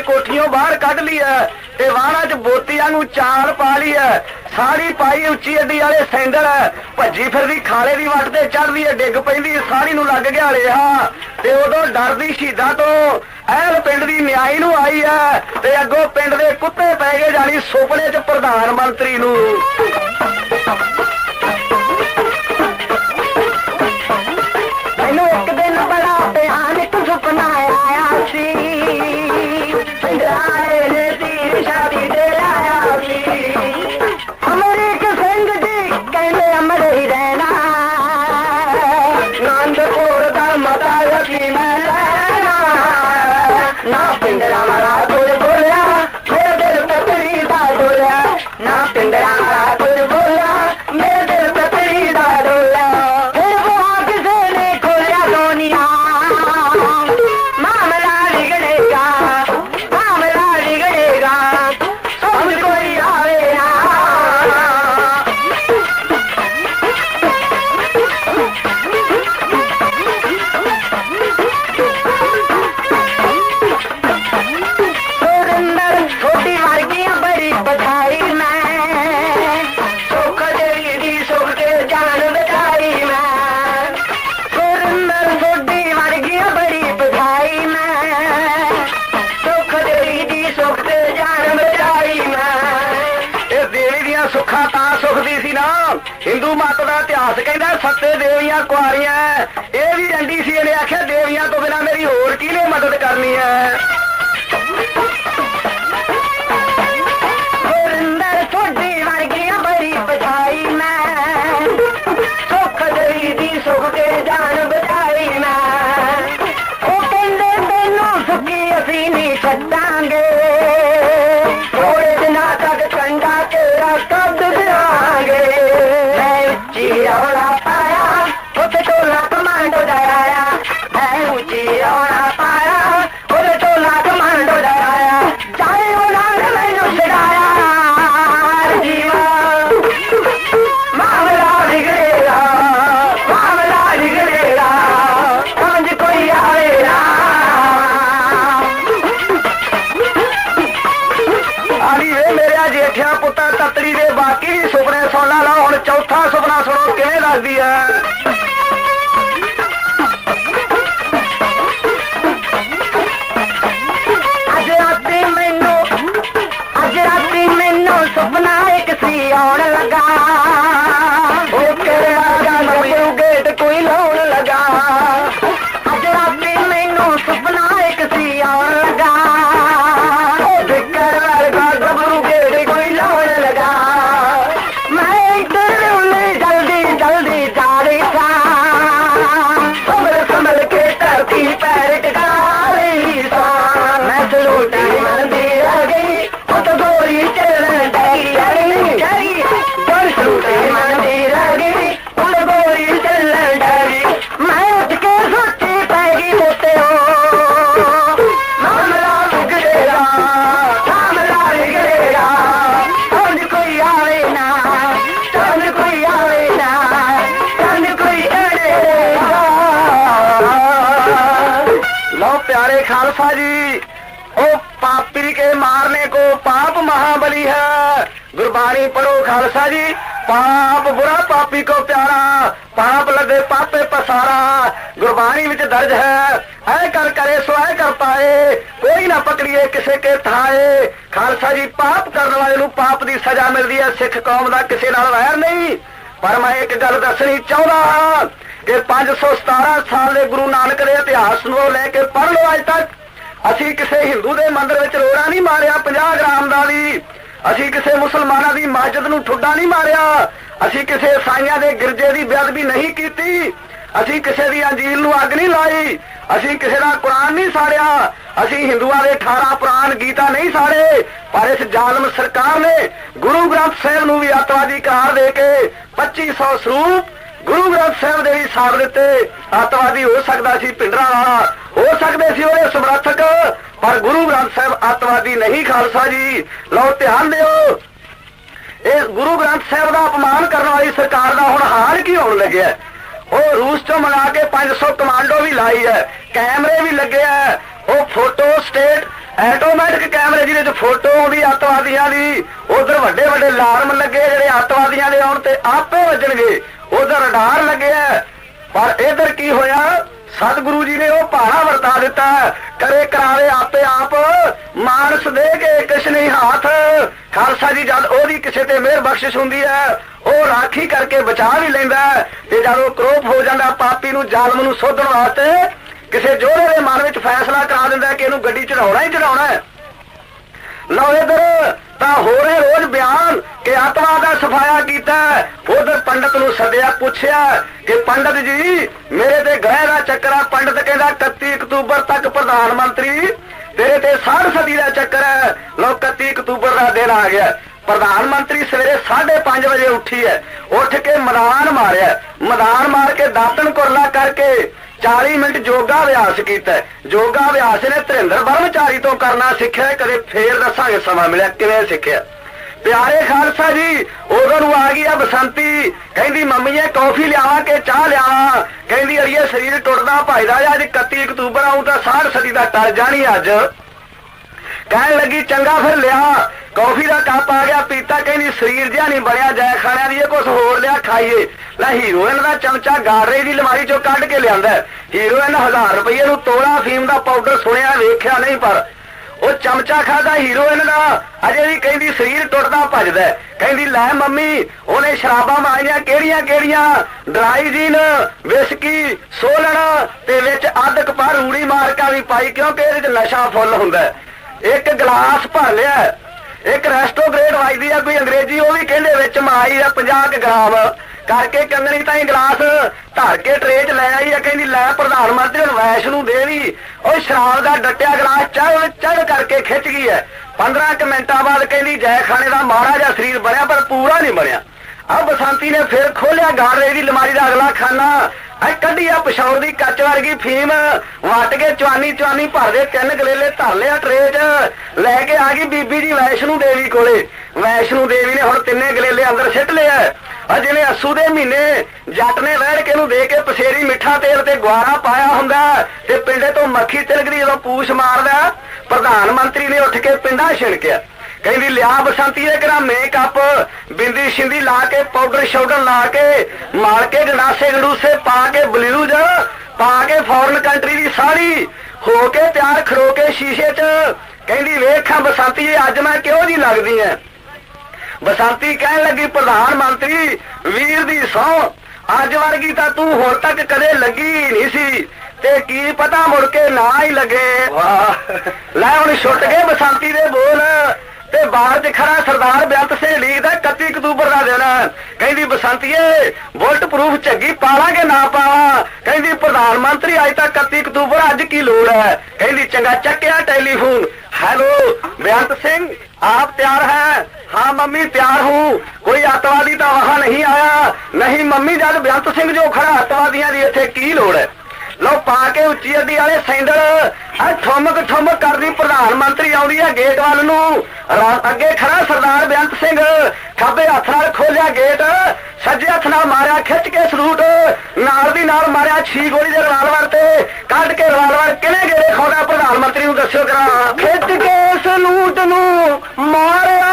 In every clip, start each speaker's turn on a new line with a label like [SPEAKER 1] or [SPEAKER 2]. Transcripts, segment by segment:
[SPEAKER 1] ਕੇ
[SPEAKER 2] ਕੋਠੀਆਂ ਬਾਹਰ ਕੱਢ ਲਈ ਹੈ ਤੇ ਵਾਣਾ 'ਚ ਬੋਤੀਆਂ ਨੂੰ ਚਾਲ ਪਾ ਲਈ ਹੈ ਸਾੜੀ ਪਾਈ ਉੱਚੀ ਅੱਡੀ ਵਾਲੇ ਸੈਂਡਲ ਭੱਜੀ ਫਿਰਦੀ ਖਾਲੇ ਦੀ ਵੱਟ ਤੇ ਚੜਦੀ ਹੈ ਡਿੱਗ ਪੈਂਦੀ ਸਾੜੀ ਨੂੰ ਲੱਗ ਗਿਆ ਰਿਹਾ। ਤੇ ਉਦੋਂ ਡਰਦੀ ਸ਼ੀਦਾ ਤੋਂ ਐਲ ਪਿੰਡ ਦੀ ਨਿਆਈ ਨੂੰ ਆਈ ਹੈ ਤੇ ਅੱਗੋਂ ਪਿੰਡ ਦੇ ਕੁੱਤੇ ਪੈ ਗਏ ਜਾਨੀ ਸੁਪਨੇ 'ਚ ਪ੍ਰਧਾਨ ਮੰਤਰੀ ਨੂੰ। 哎呀 खालसा जी ਪਾਪ ਬੁਰਾ ਪਾਪੀ ਕੋ ਪਿਆਰਾ, ਪਾਪ ਲਗੇ ਪਾਪੇ ਪਸਾਰਾ। ਗੁਰਬਾਣੀ ਵਿੱਚ ਦਰਜ ਹੈ, ਐ ਕਰ ਕਰੇ ਸੋ ਐ ਕਰ ਪਾਏ, ਕੋਈ ਨਾ ਪਕੜੀਏ ਕਿਸੇ ਕੇ ਥਾਏ। ਖਾਲਸਾ ਜੀ, ਪਾਪ ਕਰਨ ਵਾਲੇ ਨੂੰ ਪਾਪ ਦੀ ਸਜ਼ਾ ਮਿਲਦੀ ਹੈ, ਸਿੱਖ ਕੌਮ ਦਾ ਕਿਸੇ ਨਾਲ ਵੈਰ ਨਹੀਂ। ਪਰ ਮੈਂ ਇੱਕ ਗੱਲ ਦੱਸਣੀ ਚਾਹੁੰਦਾ ਹਾਂ ਕਿ 517 ਸਾਲ ਦੇ ਗੁਰੂ ਨਾਨਕ ਦੇ ਇਤਿਹਾਸ ਨੂੰ ਲੈ ਕੇ ਪੜ੍ਹ ਲਓ ਅੱਜ ਤੱਕ। ਅਸੀਂ ਕਿਸੇ ਹਿੰਦੂ ਦੇ ਮੰਦਰ ਵਿੱਚ ਰੋੜਾ ਨਹੀਂ ਮਾਰਿਆ 50 ਗ੍ਰਾਮ ਦਾ ਵੀ। ਅਸੀਂ ਕਿਸੇ ਮੁਸਲਮਾਨਾਂ ਦੀ ਮਸਜਿਦ ਨੂੰ ਠੁੱਡਾ ਨਹੀਂ ਮਾਰਿਆ। ਅਸੀਂ ਕਿਸੇ ਸਾਈਆਂ ਦੇ ਗਿਰਜੇ ਦੀ ਬੇਅਦਬੀ ਨਹੀਂ ਕੀਤੀ।
[SPEAKER 1] ਅਸੀਂ ਕਿਸੇ ਦੀ ਅੰਜੀਲ ਨੂੰ ਅੱਗ ਨਹੀਂ ਲਾਈ। ਅਸੀਂ ਕਿਸੇ ਦਾ ਕੁਰਾਨ ਨਹੀਂ ਸਾੜਿਆ। ਅਸੀਂ ਹਿੰਦੂਆਂ ਦੇ 18 ਪੁਰਾਣ ਗੀਤਾ ਨਹੀਂ ਸਾੜੇ। ਪਰ ਇਸ ਜ਼ਾਲਮ ਸਰਕਾਰ ਨੇ ਗੁਰੂ ਗ੍ਰੰਥ ਸਾਹਿਬ ਨੂੰ ਵੀ ਅਤਵਾਦੀ ਕਰਾਰ ਦੇ ਕੇ 2500 ਸਰੂਪ ਗੁਰੂ ਗ੍ਰੰਥ ਸਾਹਿਬ ਦੇ ਵੀ ਸਾੜ ਦਿੱਤੇ। ਅਤਵਾਦੀ ਹੋ ਸਕਦਾ ਸੀ ਪਿੰਡਰਾ ਵਾਲਾ ਹੋ ਸਕਦੇ ਸੀ ਉਹਦੇ ਸਮਰਥਕ। ਪਰ ਗੁਰੂ ਗ੍ਰੰਥ ਸਾਹਿਬ ਅੱਤਵਾਦੀ ਨਹੀਂ, ਖਾਲਸਾ ਜੀ। ਲਓ, ਧਿਆਨ ਦਿਓ। ਇਹ ਗੁਰੂ ਗ੍ਰੰਥ ਸਾਹਿਬ ਦਾ ਅਪਮਾਨ ਕਰਨ ਵਾਲੀ ਸਰਕਾਰ ਦਾ ਹੁਣ ਹਾਲ ਕੀ ਹੋਣ ਲੱਗਿਆ ਉਹ ਰੂਸ ਤੋਂ ਮੰਗਾ ਕੇ 500 ਕਮਾਂਡੋ ਵੀ ਲਾਈ ਹੈ। ਕੈਮਰੇ ਵੀ ਲੱਗੇ ਆ ਉਹ ਫੋਟੋ ਸਟੇਟ ਆਟੋਮੈਟਿਕ ਕੈਮਰੇ, ਜਿਹਦੇ ਚ ਫੋਟੋ ਆਉਂਦੀ ਅੱਤਵਾਦੀਆਂ ਦੀ, ਉਧਰ ਵੱਡੇ ਵੱਡੇ ਅਲਾਰਮ ਲੱਗੇ ਜਿਹੜੇ ਅੱਤਵਾਦੀਆਂ ਦੇ ਆਉਣ ਤੇ ਆਪੇ ਵੱਜਣਗੇ। ਉਧਰ ਰਡਾਰ ਲੱਗਿਆ ਪਰ ਇਧਰ ਕੀ ਹੋਇਆ? ਸਤਿਗੁਰੂ ਜੀ ਨੇ ਉਹ ਭਾਣਾ ਵਰਤਾ ਦਿੱਤਾ। ਕਰੇ ਕਰਾਵੇ ਆਪੇ ਆਪ। ਮਾਨਸ ਦੇ ਕੇ ਕਿਛ ਨਹੀਂ ਹੱਥ। ਖਾਲਸਾ ਜੀ, ਜਦ ਉਹਦੀ ਕਿਸੇ ਤੇ ਮਿਹਰ ਬਖਸ਼ਿਸ਼ ਹੁੰਦੀ ਹੈ, ਉਹ ਰਾਖੀ ਕਰਕੇ ਬਚਾ ਵੀ ਲੈਂਦਾ ਤੇ ਜਦ ਉਹ ਕਰੋਪ ਹੋ ਜਾਂਦਾ, ਪਾਪੀ ਨੂੰ, ਜ਼ਾਲਮ ਨੂੰ ਸੋਧਣ ਵਾਸਤੇ ਕਿਸੇ ਜੋੜੇ ਦੇ ਮਨ ਵਿੱਚ ਫੈਸਲਾ ਕਰਾ ਦਿੰਦਾ ਕਿ ਇਹਨੂੰ ਗੱਡੀ ਚੜਾਉਣਾ ਹੀ ਚੜਾਉਣਾ ਹੈ। ਲਓ ਇਧਰ, ਤਾਂ ਹੋ ਰਹੇ ਰੋਜ਼ ਬਿਆਨ ਕਿ ਆਤਮਾ ਦਾ ਸਫਾਇਆ ਕੀਤਾ ਉਧਰ ਪੰਡਤ ਨੂੰ ਸੱਦਿਆ, ਪੁੱਛਿਆ ਕਿ ਪੰਡਤ ਜੀ, ਮੇਰੇ ਤੇ ਗ੍ਰਹਿ ਦਾ ਪੰਡਤ ਕਹਿੰਦਾ 31 ਅਕਤੂਬਰ ਤੱਕ ਪ੍ਰਧਾਨ ਮੰਤਰੀ, ਤੇਰੇ ਤੇ 60 ਸਦੀ ਦਾ ਚੱਕਰ ਹੈ। ਲਓ 31 ਅਕਤੂਬਰ ਦਾ ਦਿਨ ਆ ਗਿਆ। ਪ੍ਰਧਾਨ ਮੰਤਰੀ ਸਵੇਰੇ 5:30 ਵਜੇ ਉੱਠੀ ਹੈ। ਉੱਠ ਕੇ ਮੈਦਾਨ ਮਾਰਿਆ। ਮੈਦਾਨ ਮਾਰ ਕੇ ਦਾਤਨ ਕੁਰਲਾ ਕਰਕੇ 40 ਮਿੰਟ ਯੋਗਾ ਅਭਿਆਸ ਕੀਤਾ ਯੋਗਾ ਅਭਿਆਸ ਨੇ ਧਰਿੰਦਰ ਬ੍ਰਹਮਚਾਰੀ ਤੋਂ ਕਰਨਾ ਸਿੱਖਿਆ ਕਦੇ ਫੇਰ ਦੱਸਾਂਗੇ ਸਮਾਂ ਮਿਲਿਆ, ਕਿਵੇਂ ਸਿੱਖਿਆ? ਪਿਆਰੇ ਖਾਲਸਾ ਜੀ, ਉਦੋਂ ਨੂੰ ਆ ਗਈ ਆ ਬਸੰਤੀ। ਕਹਿੰਦੀ ਮੰਮੀਏ ਕੌਫੀ ਲਿਆਵਾਂ ਕਿ ਚਾਹ ਲਿਆਵਾਂ? ਕਹਿੰਦੀ, ਅੜੀਏ, ਸਰੀਰ ਟੁੱਟਦਾ ਭਜਦਾ ਅੱਜ 31 ਅਕਤੂਬਰ ਆਉਂ ਤਾਂ 60 ਸਦੀ ਦਾ ਟਲ ਜਾਣੀ ਅੱਜ। ਕਹਿਣ ਲੱਗੀ, ਚੰਗਾ ਫਿਰ ਲਿਆ, ਕੌਫੀ ਦਾ ਕੱਪ ਆ ਗਿਆ, ਪੀਤਾ ਕਹਿੰਦੀ, ਸਰੀਰ ਜਿਹਾ ਨਹੀਂ ਬਣਿਆ ਜੈ ਖਾਣਿਆਂ ਦੀ ਇਹ ਕੁਝ ਹੋਰ ਲਿਆ, ਖਾਈਏ। ਲੈ ਹੀਰੋਇਨ ਦਾ ਚਮਚਾ ਗਾੜਰੇ ਦੀ ਲਮਾਰੀ ਚੋਂ ਕੱਢ ਕੇ ਲਿਆਂਦਾ ਹੀਰੋਇਨ 1000 ਰੁਪਏ ਨੂੰ ਤੋਲਾ ਫੀਮ ਦਾ ਪਾਊਡਰ ਸੁਣਿਆ, ਵੇਖਿਆ ਨਹੀਂ, ਪਰ ਉਹ ਚਮਚਾ ਖਾਦਾ ਹੀਰੋਇਨ ਦਾ, ਅਜੇ ਵੀ ਕਹਿੰਦੀ, ਸਰੀਰ ਟੁੱਟਦਾ ਭੱਜਦਾ ਕਹਿੰਦੀ, ਲੈ ਮੰਮੀ, ਉਹਨੇ ਸ਼ਰਾਬਾਂ ਮਾਰੀਆਂ, ਕਿਹੜੀਆਂ ਕਿਹੜੀਆਂ? ਡਰਾਈ ਜੀਨ, ਵਿਸਕੀ, ਸੋਲਣਾ ਤੇ ਵਿੱਚ ਅੱਧ ਕਪਾਹ ਰੂੜੀ ਮਾਰਕਾ ਵੀ ਪਾਈ, ਕਿਉਂਕਿ ਇਹਦੇ 'ਚ ਨਸ਼ਾ ਫੁੱਲ ਹੁੰਦਾ ਇੱਕ ਗਲਾਸ ਭਰ ਲਿਆ। ਇੱਕ ਰੈਸਟੋ ਵੱਜਦੀ ਵਜਦੀ ਆ, ਕੋਈ ਅੰਗਰੇਜ਼ੀ, ਉਹ ਵੀ ਕਹਿੰਦੇ ਵਿੱਚ ਮਾਈ ਆ 50 ਗ੍ਰਾਮ। ਕਰਕੇ ਕੰਗਣੀ ਤਾਂ ਹੀ ਗਲਾਸ ਧਰ ਕੇ ਟਰੇ 'ਚ ਲੈ ਆਈ ਆ, ਕਹਿੰਦੀ ਲੈ ਪ੍ਰਧਾਨ ਮੰਤਰੀ ਨੂੰ ਵੈਸ਼ ਨੂੰ ਦੇ ਉਹ ਸ਼ਰਾਬ ਦਾ ਡੱਟਿਆ ਗਲਾਸ ਚੜ ਚੜ ਕਰਕੇ ਖਿੱਚ ਗਈ ਹੈ 15 ਕੁ ਮਿੰਟਾਂ ਬਾਅਦ ਕਹਿੰਦੀ ਜੈ ਖਾਣੇ ਦਾ ਮਾੜਾ ਜਿਹਾ ਸਰੀਰ ਬਣਿਆ, ਪਰ ਪੂਰਾ ਨਹੀਂ ਬਣਿਆ। ਆ ਬਸੰਤੀ ਨੇ ਫਿਰ ਖੋਲਿਆ ਗਾੜਰੇ ਦੀ ਲਮਾਰੀ ਦਾ ਅਗਲਾ ਖਾਨਾ। ਐ ਕੱਢੀ ਆ ਪਸ਼ੌਰ ਦੀ ਕੱਚ ਵਰਗੀ ਫੀਮ। ਵਟ ਕੇ ਚਵਾਨੀ ਚਵਾਨੀ ਭਰਦੇ ਤਿੰਨ ਗਲੇਲੇ ਧਰ ਲਿਆ ਟਰੇ 'ਚ। ਲੈ ਕੇ ਆ ਗਈ ਬੀਬੀ ਜੀ ਵੈਸ਼ਨੂ ਦੇਵੀ ਕੋਲੇ। ਵੈਸ਼ਨੂ ਦੇਵੀ ਨੇ ਹੁਣ ਤਿੰਨੇ ਗਲੇਲੇ ਅੰਦਰ ਸਿੱਟ ਲਿਆ ਆ। ਜਿਵੇਂ ਅਸੂ ਦੇ ਮਹੀਨੇ ਜੱਟ ਨੇ ਵਹਿੜ ਕੇ ਨੂੰ ਦੇ ਕੇ ਪਸੇਰੀ ਮਿੱਠਾ ਤੇਲ ਤੇ ਗੁਆਰਾ ਪਾਇਆ ਹੁੰਦਾ। ਤੇ ਪਿੰਡੇ ਤੋਂ ਮੱਖੀ ਤਿਲਕਦੀ ਜਦੋਂ ਪੂਛ ਮਾਰਦਾ, ਪ੍ਰਧਾਨ ਮੰਤਰੀ ਨੇ ਉੱਠ ਕੇ ਪਿੰਡਾ ਛਿਣਕਿਆ। ਕਹਿੰਦੀ ਲਿਆ ਬਸੰਤੀ ਦੇ ਘਰਾਂ ਮੇਕਅਪ ਬਿੰਦੀ ਸ਼ਿੰਦੀ ਲਾ ਕੇ ਪਾਊਡਰ ਸ਼ਾਊਡਰ ਲਾ ਕੇ ਮਾਰ ਕੇ ਗੰਡਾਸੇ ਗੰਡੂਸੇ ਪਾ ਕੇ ਬਲੂਜ਼ ਪਾ ਕੇ ਫੋਰਨ ਕੰਟਰੀ ਦੀ ਸਾੜੀ ਹੋ ਕੇ ਤਿਆਰ ਖੜੋ ਕੇ ਸ਼ੀਸ਼ੇ 'ਚ। ਕਹਿੰਦੀ ਵੇਖਾਂ ਬਸੰਤੀ ਜੀ ਅੱਜ ਮੈਂ ਕਿਉਂ ਜੀ ਲੱਗਦੀ ਐ? ਬਸੰਤੀ ਕਹਿਣ ਲੱਗੀ ਪ੍ਰਧਾਨ ਮੰਤਰੀ ਵੀਰ ਦੀ ਸਹੁੰ ਅੱਜ ਵਰਗੀ ਤਾਂ ਤੂੰ ਹੁਣ ਤੱਕ ਕਦੇ ਲੱਗੀ ਨਹੀਂ ਸੀ। ਤੇ ਕੀ ਪਤਾ ਮੁੜ ਕੇ ਨਾ ਹੀ ਲੱਗੇ? ਵਾਹ। ਲੈ ਹੁਣ ਛੁੱਟ ਗਏ ਬਸੰਤੀ ਦੇ ਬੋਲ। ਤੇ ਬਾਹਰ 'ਚ ਖੜਾ ਸਰਦਾਰ ਬੇਅੰਤ ਸਿੰਘ ਲਿਖਦਾ 31 ਅਕਤੂਬਰ ਦਾ ਦਿਨ ਕਹਿੰਦੀ ਬਸੰਤੀਏ ਬੁਲਟ ਪ੍ਰੂਫ ਝੱਗੀ ਪਾਵਾਂਗੇ ਨਾ ਪਾਵਾਂ ਕਹਿੰਦੀ ਪ੍ਰਧਾਨ ਮੰਤਰੀ ਅੱਜ ਤੱਕ 31 ਅਕਤੂਬਰ ਅੱਜ ਕੀ ਲੋੜ ਹੈ ਕਹਿੰਦੀ ਚੰਗਾ ਚੱਕਿਆ ਟੈਲੀਫੋਨ ਹੈਲੋ ਬੇਅੰਤ ਸਿੰਘ ਆਪ ਤਿਆਰ ਹੈ हाँ मम्मी तैयार हूँ कोई अतवादी तो वहाँ नहीं आया नहीं मम्मी जब बेअंत सिंह जो खड़ा अतवादियों की इतने की लोड़ है ਲੋ ਪਾ ਕੇ ਉੱਚੀ ਅੱਡੀ ਵਾਲੇ ਸੈਂਡਲ। ਆ ਠੁਮਕ ਠੁਮਕ ਕਰਦੀ ਪ੍ਰਧਾਨ ਮੰਤਰੀ ਆਉਂਦੀ ਹੈ ਗੇਟ ਵੱਲ ਨੂੰ। ਅੱਗੇ ਖੜਾ ਸਰਦਾਰ ਬੇਅੰਤ ਸਿੰਘ। ਖੱਬੇ ਹੱਥ ਨਾਲ ਖੋਲਿਆ ਗੇਟ ਸੱਜੇ ਹੱਥ ਨਾਲ ਮਾਰਿਆ ਖਿੱਚ ਕੇ ਸਲੂਟ। ਨਾਲ ਦੀ ਨਾਲ ਮਾਰਿਆ ਛੀ ਗੋਲੀ ਦੇ ਰਵਾਲਵਰ ਤੇ। ਕੱਢ ਕੇ ਰਿਵਾਲਵਰ ਕਿਹਨੇ ਗੇੜੇ ਖਾਉਂਦਾ ਪ੍ਰਧਾਨ ਮੰਤਰੀ ਨੂੰ ਦੱਸਿਓ ਕਰਾ ਖਿੱਚ ਕੇ ਸਲੂਟ ਨੂੰ ਮਾਰਿਆ।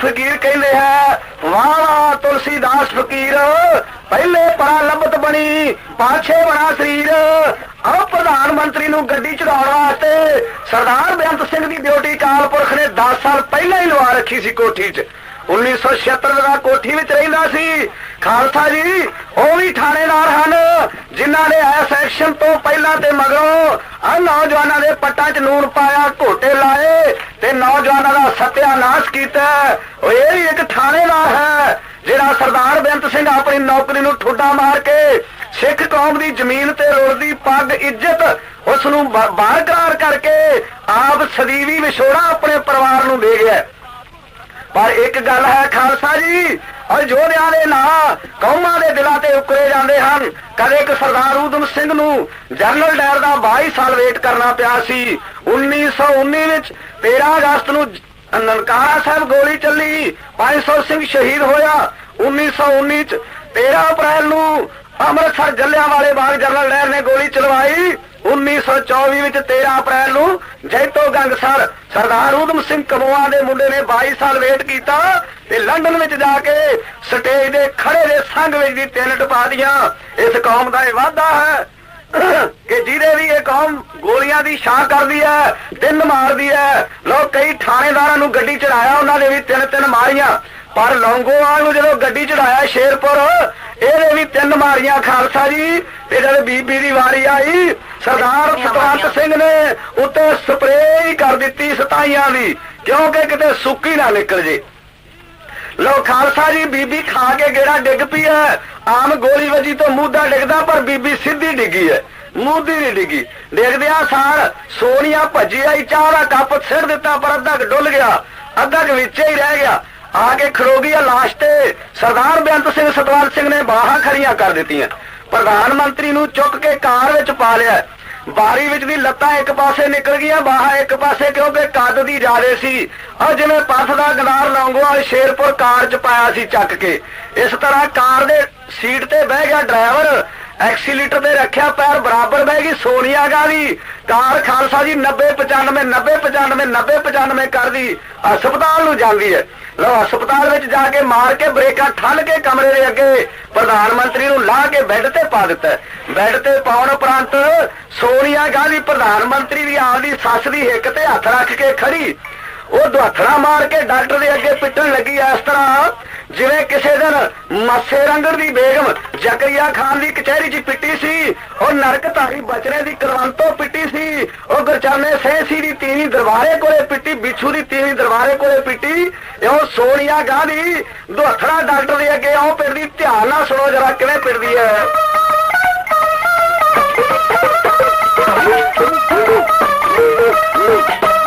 [SPEAKER 1] ਫਕੀਰ ਕਹਿੰਦੇ ਹੈ ਵਾਹ ਤੁਲਸੀਦਾਸ ਫਕੀਰ, ਪਹਿਲੇ ਪਰਾ ਲੱਭਤ ਬਣੀ, ਪਾਛੇ ਬਣਾ ਸਰੀਰ। ਆਹ ਪ੍ਰਧਾਨ ਮੰਤਰੀ ਨੂੰ ਗੱਡੀ ਚੜਾਉਣ ਵਾਸਤੇ ਸਰਦਾਰ ਬੇਅੰਤ ਸਿੰਘ ਦੀ ਡਿਊਟੀ ਕਾਲਪੁਰਖ ਨੇ 10 ਸਾਲ ਪਹਿਲਾਂ ਹੀ ਲਵਾ ਰੱਖੀ ਸੀ ਕੋਠੀ 'ਚ। 1976 ਦਾ ਕੋਠੀ ਵਿੱਚ ਰਹਿੰਦਾ ਸੀ। ਖਾਲਸਾ ਜੀ, ਉਹ ਵੀ ਥਾਣੇਦਾਰ ਹਨ, ਜਿਨ੍ਹਾਂ ਨੇ ਇਸ ਐਕਸ਼ਨ ਤੋਂ ਪਹਿਲਾਂ ਤੇ ਮਗਰੋਂ ਆ ਨੌਜਵਾਨਾਂ ਦੇ ਪੱਟਾਂ 'ਚ ਨੂਨ ਪਾਇਆ, ਘੋਟੇ ਲਾਏ ਤੇ ਨੌਜਵਾਨਾਂ ਦਾ ਸਤਿਆਨਾਸ਼ ਕੀਤਾ। ਉਹ ਇਹ ਵੀ ਇੱਕ ਥਾਣੇਦਾਰ ਹੈ, ਜਿਹੜਾ ਸਰਦਾਰ ਬੇਅੰਤ ਸਿੰਘ ਆਪਣੀ ਨੌਕਰੀ ਨੂੰ ਠੁੱਡਾ ਮਾਰ ਕੇ ਸਿੱਖ ਕੌਮ ਦੀ ਜ਼ਮੀਨ ਤੇ ਰੁਲਦੀ ਪੱਗ, ਇੱਜ਼ਤ ਉਸ ਨੂੰ ਬਾਹਰ ਕਰਾਰ ਕਰਕੇ ਆਪ ਸਦੀਵੀ ਵਿਛੋੜਾ ਆਪਣੇ ਪਰਿਵਾਰ ਨੂੰ ਦੇ ਗਿਆ। ਪਰ ਇੱਕ ਗੱਲ ਹੈ ਖਾਲਸਾ ਜੀ ਔਰ ਦੇ ਨਾਂ ਕੌਮਾਂ ਦੇ ਦਿਲਾਂ ਤੇ ਉਕਰੇ ਜਾਂਦੇ ਹਨ, ਕਦੇ ਇੱਕ ਸਰਦਾਰ ਊਧਮ ਸਿੰਘ ਨੂੰ ਜਨਰਲ ਡਾਇਰ ਦਾ 22 ਸਾਲ ਵੇਟ ਕਰਨਾ ਪਿਆ ਸੀ 1919 ਵਿੱਚ 13 ਅਗਸਤ ਨੂੰ ਨਨਕਾਣਾ ਸਾਹਿਬ ਗੋਲੀ ਚੱਲੀ 500 ਸਿੰਘ ਸ਼ਹੀਦ ਹੋਇਆ 1919 ਚ 13 ਅਪ੍ਰੈਲ ਨੂੰ ਅੰਮ੍ਰਿਤਸਰ ਜੱਲਿਆਂਵਾਲੇ ਬਾਗ ਜਨਰਲ ਡਾਇਰ ਨੇ ਗੋਲੀ ਚਲਵਾਈ 1924 ਵਿੱਚ 13 ਅਪ੍ਰੈਲ ਨੂੰ ਜੈਤੋ ਗੰਗਸਰ ਸਰਦਾਰ ਊਧਮ ਸਿੰਘ ਕਮੋਆ ਦੇ ਮੁੰਡੇ ਨੇ 22 ਸਾਲ ਵੇਟ ਕੀਤਾ ਤੇ ਲੰਡਨ ਵਿੱਚ ਜਾ ਕੇ ਸਟੇਜ ਦੇ ਖੜੇ ਦੇ ਸੰਗ ਵਿੱਚ ਦੀ ਤਿੰਨ ਟਪਾ ਦੀਆਂ। ਇਸ ਕੌਮ ਦਾ ਇਹ ਵਾਅਦਾ ਹੈ ਕਿ ਜਿਹਦੇ ਵੀ ਇਹ ਕੌਮ ਗੋਲੀਆਂ ਦੀ ਛਾਂ ਕਰਦੀ ਹੈ, ਤਿੰਨ ਮਾਰਦੀ ਹੈ ਲੋਕ ਕਈ ਥਾਣੇਦਾਰਾਂ ਨੂੰ ਗੱਡੀ ਚੜਾਇਆ, ਉਹਨਾਂ ਦੇ ਵੀ ਤਿੰਨ ਤਿੰਨ ਮਾਰੀਆਂ। ਪਰ ਲੌਂਗੋਵਾਲ ਨੂੰ ਜਦੋਂ ਗੱਡੀ ਚੜਾਇਆ ਸ਼ੇਰਪੁਰ ਇਹਦੇ ਵੀ ਤਿੰਨ ਮਾਰੀਆਂ ਖਾਲਸਾ ਜੀ। ਤੇ ਜਦ ਬੀਬੀ ਦੀ ਵਾਰੀ ਆਈ ਸਰਦਾਰ ਸਤਵੰਤ ਸਿੰਘ ਨੇ ਉੱਤੇ ਸਪਰੇਅ ਹੀ ਕਰ ਦਿੱਤੀ ਸਤਾਈਆਂ ਦੀ ਕਿਉਂਕਿ ਕਿਤੇ ਸੁੱਕੀ ਨਾ ਨਿਕਲ ਜੇ। ਲੋ ਖਾਲਸਾ ਜੀ ਬੀਬੀ ਖਾ ਕੇ ਗੇੜਾ ਡਿੱਗ ਪਈ ਹੈ। ਆਮ ਗੋਲੀ ਵੱਜੀ ਤੋਂ ਮੂਧਾ ਡਿੱਗਦਾ ਪਰ ਬੀਬੀ ਸਿੱਧੀ ਡਿੱਗੀ ਹੈ। ਮੂਧੀ ਨਹੀਂ ਡਿੱਗੀ। ਡਿੱਗਦਿਆਂ ਸਾਰ ਸੋਨੀਆ ਭੱਜੀ ਆਈ ਚਾਹ ਦਾ ਕੱਪ ਸਿਰ ਦਿੱਤਾ ਪਰ ਅੱਧਾ ਡੁੱਲ ਗਿਆ। ਅੱਧਾ ਵਿੱਚੇ ਹੀ ਰਹਿ ਗਿਆ। ਆ ਕੇ ਖੜੋ ਗਈ ਆ ਲਾਸ਼ ਤੇ ਸਰਦਾਰ ਬੇਅੰਤ ਸਿੰਘ ਸਤਵੰਤ ਸਿੰਘ ਨੇ ਬਾਹਾਂ ਖੜੀਆਂ ਕਰ ਦਿੱਤੀਆਂ ਪ੍ਰਧਾਨ ਮੰਤਰੀ ਨੂੰ ਚੁੱਕ ਕੇ ਕਾਰ ਵਿੱਚ ਪਾ ਲਿਆ ਬਾਰੀ ਵਿੱਚ ਦੀ ਲੱਤਾਂ ਇੱਕ ਪਾਸੇ ਨਿਕਲ ਗਈਆਂ ਬਾਹਾਂ ਇੱਕ ਪਾਸੇ ਕਿਉਂਕਿ ਕੱਦ ਦੀ ਜਾਦੇ ਸੀ ਆ ਜਿਵੇਂ ਪੱਥ ਦਾ ਗਨਾਰ ਲੌਂਗੋਵਾਲ ਸ਼ੇਰਪੁਰ ਕਾਰ 'ਚ ਪਾਇਆ ਸੀ ਚੱਕ ਕੇ ਇਸ ਤਰ੍ਹਾਂ ਕਾਰ ਦੇ ਸੀਟ ਤੇ ਬਹਿ ਗਿਆ ਡਰਾਈਵਰ ਐਕਸੀਲੇਟਰ ਤੇ ਰੱਖਿਆ ਪੈਰ ਬਰਾਬਰ ਬਹਿ ਗਈ ਸੋਨੀਆ ਗਾਂਧੀ ਕਾਰ ਖਾਲਸਾ ਜੀ 90 95 90 95 90 95 ਕਰਦੀ ਹਸਪਤਾਲ ਨੂੰ ਜਾਂਦੀ ਹੈ ਲੋ ਹਸਪਤਾਲ ਵਿੱਚ ਜਾ ਕੇ ਮਾਰ ਕੇ ਬ੍ਰੇਕਾਂ ਠੱਲ ਕੇ ਕਮਰੇ ਦੇ ਅੱਗੇ ਪ੍ਰਧਾਨ ਮੰਤਰੀ ਨੂੰ ਲਾ ਕੇ ਬੈੱਡ ਤੇ ਪਾ ਦਿੱਤਾ ਹੈ। ਬੈੱਡ ਤੇ ਪਾਉਣ ਉਪਰੰਤ ਸੋਨੀਆ ਗਾਂਧੀ ਪ੍ਰਧਾਨ ਮੰਤਰੀ ਦੀ ਆਪਦੀ ਸੱਸ ਦੀ ਹਿੱਕ ਤੇ ਹੱਥ ਰੱਖ ਕੇ ਖੜੀ ਉਹ ਦੁਆਥੜਾ ਮਾਰ ਕੇ ਡਾਕਟਰ ਦੇ ਅੱਗੇ ਪਿੱਟਣ ਲੱਗੀ ਇਸ ਤਰ੍ਹਾਂ ਜਿਵੇਂ ਕਿਸੇ ਦਿਨ ਮੱਸੇ ਰੰਗੜ ਦੀ ਬੇਗਮ ਜ਼ਕਰੀਆ ਖਾਨ ਦੀ ਕਚਹਿਰੀ 'ਚ ਪਿੱਟੀ ਸੀ, ਉਹ ਨਰਕ ਧਾਰੀ ਬਚਰੇ ਦੀ ਕਰਵੰਤੋਂ ਪਿੱਟੀ ਸੀ, ਉਹ ਗੁਰਚਰਨੇ ਸੈਂਸੀ ਦੀ ਤੀਵੀਂ ਦਰਬਾਰੇ ਕੋਲੇ ਪਿੱਟੀ, ਬਿਛੂ ਦੀ ਤੀਵੀਂ ਦਰਬਾਰੇ ਕੋਲੇ ਪਿੱਟੀ ਉਹ ਸੋਨੀਆ ਗਾਂਧੀ ਦੁਹੱਥੜਾ ਡਾਕਟਰ ਦੇ ਅੱਗੇ ਆਉ ਪਿੜਦੀ ਧਿਆਨ ਨਾਲ ਸੁਣੋ ਜਰਾ ਕਿਵੇਂ ਪਿਰਦੀ ਹੈ। ਮਿੱਟੀ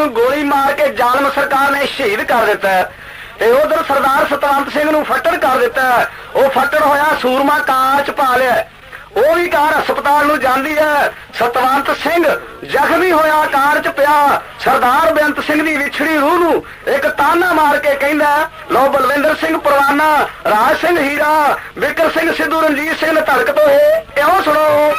[SPEAKER 1] ਨੂੰ
[SPEAKER 2] ਗੋਲੀ ਮਾਰ ਕੇ ਜ਼ਾਲਮ ਸਰਕਾਰ ਨੇ ਸ਼ਹੀਦ ਕਰ ਦਿੱਤਾ ਤੇ ਉਧਰ ਸਰਦਾਰ ਸਤਵੰਤ ਸਿੰਘ ਨੂੰ ਫੱਟੜ ਕਰ ਦਿੱਤਾ ਉਹ ਫੱਟੜ ਹੋਇਆ, ਸੂਰਮਾ ਕਾਚ ਪਾ ਲਿਆ ਉਹ ਵੀ ਕਾਰ ਹਸਪਤਾਲ ਨੂੰ ਜਾਂਦੀ ਹੈ। ਸਤਵੰਤ ਸਿੰਘ ਜ਼ਖਮੀ ਹੋਇਆ, ਕਾਰ 'ਚ ਪਿਆ। ਸਰਦਾਰ ਬੇਅੰਤ ਸਿੰਘ ਦੀ ਵਿਛੜੀ ਰੂਹ ਨੂੰ ਇੱਕ ਤਾਨਾ ਮਾਰ ਕੇ ਕਹਿੰਦਾ ਲੋ ਬਲਵਿੰਦਰ ਸਿੰਘ ਪਰਵਾਨਾ, ਰਾਜ ਸਿੰਘ ਹੀਰਾ, ਵਿਕਰ ਸਿੰਘ ਸਿੱਧੂ, ਰਣਜੀਤ ਸਿੰਘ ਧੜਕ ਤੋਂ ਇਹ ਇਹੋ ਸੁਣੋ।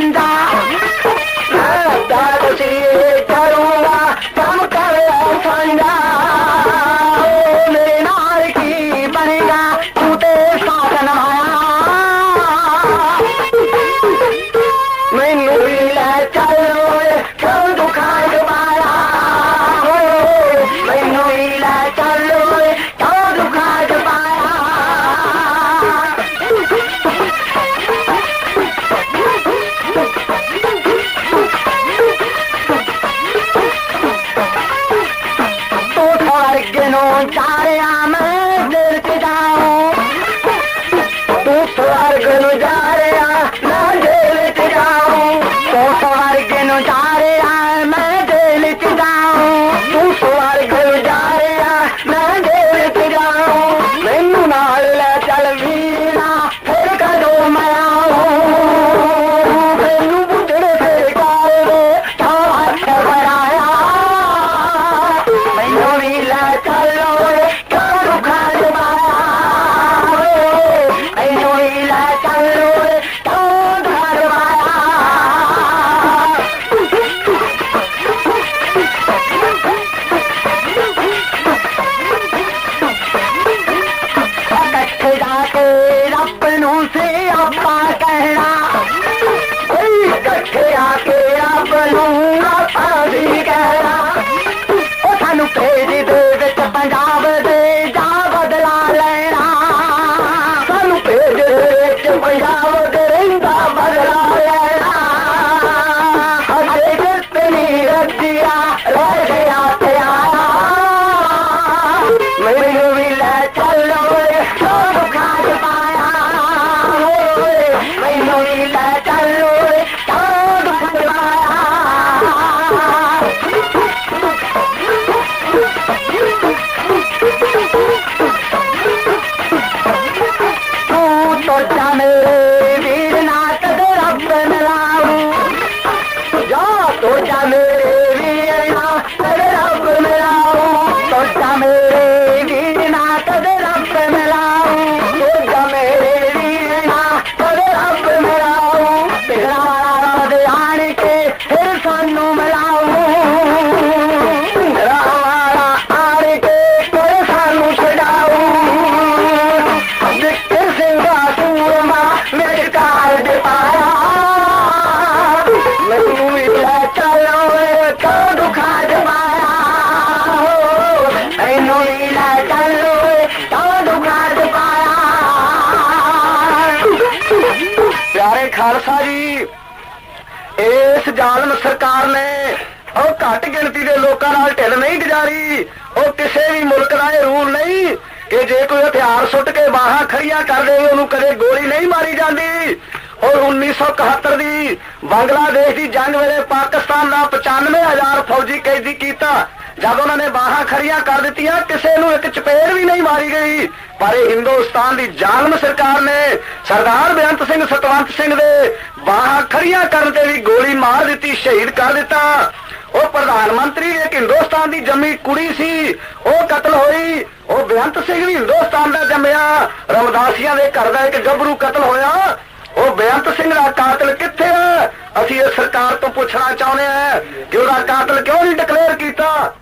[SPEAKER 2] இருந்தா Hello? ਜ਼ਾਲਮ ਸਰਕਾਰ ਨੇ ਉਹ ਘੱਟ ਗਿਣਤੀ ਦੇ ਲੋਕਾਂ ਨਾਲ ਢਿੱਲ ਨਹੀਂ ਗੁਜ਼ਾਰੀ। ਉਹ ਕਿਸੇ ਵੀ ਮੁਲਕ ਦਾ ਇਹ ਰੂਲ ਨਹੀਂ ਕਿ ਜੇ ਕੋਈ ਹਥਿਆਰ ਸੁੱਟ ਕੇ ਬਾਹਾਂ ਖੜੀਆਂ ਕਰ ਦੇਵੇ, ਉਹਨੂੰ ਕਦੇ ਗੋਲੀ ਨਹੀਂ ਮਾਰੀ ਜਾਂਦੀ। ਔਰ 1971 ਦੀ ਬੰਗਲਾਦੇਸ਼ ਦੀ ਜੰਗ ਵੇਲੇ ਪਾਕਿਸਤਾਨ ਦਾ 95000 ਫੌਜੀ
[SPEAKER 1] ਕੈਦੀ ਕੀਤਾ। ਜਦ ਉਹਨਾਂ ਨੇ ਬਾਹਾਂ ਖੜੀਆਂ ਕਰ ਦਿੱਤੀਆਂ, ਕਿਸੇ ਨੂੰ ਇੱਕ ਚਪੇੜ ਵੀ ਨਹੀਂ ਮਾਰੀ ਗਈ। ਪਰ ਇਹ ਹਿੰਦੁਸਤਾਨ ਦੀ ਜ਼ਾਲਮ ਸਰਕਾਰ ਨੇ ਸਰਦਾਰ ਬੇਅੰਤ ਸਿੰਘ ਸਤਵੰਤ ਸਿੰਘ ਦੇ ਬਾਹਾਂ ਖੜੀਆਂ ਕਰਨ ਤੇ ਵੀ ਗੋਲੀ ਮਾਰ ਦਿੱਤੀ, ਸ਼ਹੀਦ ਕਰ ਦਿੱਤਾ। ਉਹ ਪ੍ਰਧਾਨ ਮੰਤਰੀ ਇੱਕ ਹਿੰਦੁਸਤਾਨ ਦੀ ਜੰਮੀ ਕੁੜੀ ਸੀ। ਉਹ ਕਤਲ ਹੋਈ। ਉਹ ਬੇਅੰਤ ਸਿੰਘ ਵੀ ਹਿੰਦੁਸਤਾਨ ਦਾ ਜੰਮਿਆ। ਰਮਦਾਸੀਆਂ ਦੇ ਘਰ ਦਾ ਇੱਕ ਗੱਭਰੂ ਕਤਲ ਹੋਇਆ। ਉਹ ਬੇਅੰਤ ਸਿੰਘ ਦਾ ਕਾਤਲ ਕਿੱਥੇ ਹੈ ਅਸੀਂ ਇਹ ਸਰਕਾਰ ਤੋਂ ਪੁੱਛਣਾ ਚਾਹੁੰਦੇ ਹਾਂ ਕਿ ਉਹਦਾ ਕਾਤਲ ਕਿਉਂ ਨਹੀਂ ਡਿਕਲੇਅਰ ਕੀਤਾ?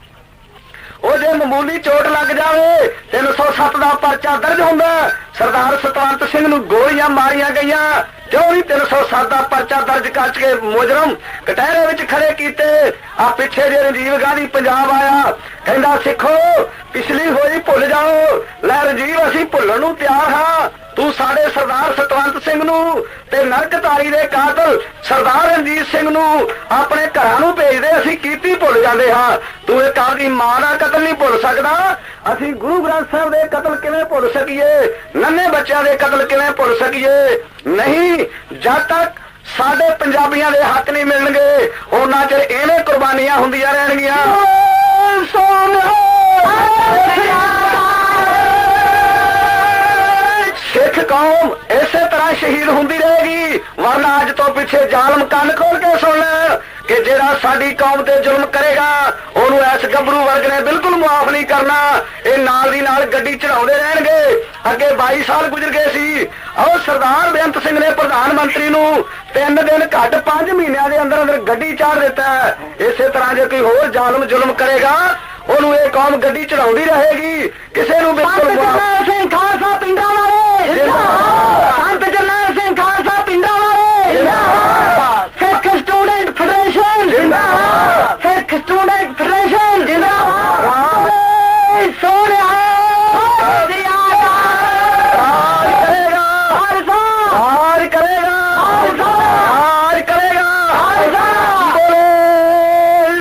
[SPEAKER 1] ਉਹ ਜੇ ਮਾਮੂਲੀ ਚੋਟ ਲੱਗ ਜਾਵੇ 307 ਦਾ ਪਰਚਾ ਦਰਜ ਹੁੰਦਾ ਸਰਦਾਰ ਸਤਵੰਤ ਸਿੰਘ ਨੂੰ ਗੋਲੀਆਂ ਮਾਰੀਆਂ ਗਈਆਂ। ਕਿਉਂ ਨਹੀਂ 307 ਦਾ ਪਰਚਾ ਦਰਜ ਕਰਕੇ ਮੁਜਰਮ, ਕਟਹਿਰੇ ਵਿੱਚ ਖੜੇ ਕੀਤੇ। ਆ ਪਿੱਛੇ ਜੇ ਰਣਜੀਵ ਗਾਂਧੀ ਪੰਜਾਬ ਆਇਆ, ਕਹਿੰਦਾ, ਸਿੱਖੋ, ਪਿਛਲੀ ਹੋਈ ਭੁੱਲ ਜਾਓ। ਲੈ ਰਣਜੀਵ ਅਸੀਂ ਭੁੱਲਣ ਨੂੰ ਤਿਆਰ ਹਾਂ। ਤੂੰ ਸਾਡੇ ਸਰਦਾਰ ਸਤਵੰਤ ਸਿੰਘ ਨੂੰ ਤੇ ਨਰਕਤਾਰੀ ਦੇ ਕਾਤਲ ਸਰਦਾਰ ਰਣਜੀਤ ਸਿੰਘ ਨੂੰ ਆਪਣੇ ਘਰਾਂ ਨੂੰ ਭੇਜਦੇ ਅਸੀਂ ਕੀਤੀ ਭੁੱਲ ਜਾਂਦੇ ਹਾਂ। ਤੂੰ ਇੱਕ ਆਪਦੀ ਮਾਂ ਦਾ ਕਤਲ ਨਹੀਂ ਭੁੱਲ ਸਕਦਾ। ਅਸੀਂ ਗੁਰੂ ਗ੍ਰੰਥ ਸਾਹਿਬ ਦੇ ਕਤਲ ਕਿਵੇਂ ਭੁੱਲ ਸਕੀਏ? ਨੰਨੇ ਬੱਚਿਆਂ ਦੇ ਕਤਲ ਕਿਵੇਂ ਭੁੱਲ ਸਕੀਏ? ਨਹੀਂ ਜਦ ਤੱਕ ਸਾਡੇ ਪੰਜਾਬੀਆਂ ਦੇ ਹੱਕ ਨਹੀਂ ਮਿਲਣਗੇ ਉਹਨਾਂ ਚਿਰ ਐਵੇਂ ਕੁਰਬਾਨੀਆਂ ਹੁੰਦੀਆਂ ਰਹਿਣਗੀਆਂ। ਸਿੱਖ ਕੌਮ ਇਸੇ ਤਰ੍ਹਾਂ ਸ਼ਹੀਦ ਹੁੰਦੀ ਰਹੇਗੀ। ਵਰਨਾ ਅੱਜ ਤੋਂ ਪਿੱਛੇ ਜ਼ਾਲਮ ਕੰਨ ਖੋਲ ਕੇ ਸੁਣ ਲੈ ਕਿ ਜਿਹੜਾ ਸਾਡੀ ਕੌਮ ਤੇ ਜ਼ੁਲਮ ਕਰੇਗਾ ਉਹਨੂੰ ਐਸ ਗੱਭਰੂ ਵਰਗ ਨੇ ਬਿਲਕੁਲ ਮਾਫ ਨਹੀਂ ਕਰਨਾ। ਇਹ ਨਾਲ ਦੀ ਨਾਲ ਗੱਡੀ ਚੜਾਉਂਦੇ ਰਹਿਣਗੇ। ਅੱਗੇ 22 ਸਾਲ ਗੁਜ਼ਰ ਗਏ ਸੀ। ਆਹ ਸਰਦਾਰ ਬੇਅੰਤ ਸਿੰਘ ਨੇ ਪ੍ਰਧਾਨ ਮੰਤਰੀ ਨੂੰ ਤਿੰਨ ਦਿਨ ਘੱਟ 5 ਮਹੀਨਿਆਂ ਦੇ ਅੰਦਰ ਅੰਦਰ ਗੱਡੀ ਚਾੜ ਦਿੱਤਾ। ਇਸੇ ਤਰ੍ਹਾਂ ਜੇ ਕੋਈ ਹੋਰ ਜ਼ਾਲਮ ਜ਼ੁਲਮ ਕਰੇਗਾ ਉਹਨੂੰ ਇਹ ਕੌਮ ਗੱਡੀ ਚੜਾਉਂਦੀ ਰਹੇਗੀ। ਕਿਸੇ ਨੂੰ ਬਿਲਕੁਲ
[SPEAKER 2] ਸਿੰਘ ਖਾਲਸਾ ਪਿੰਡਾਂ ਵਾਲੇ
[SPEAKER 1] ਜਿੰਦਾਬਾਦ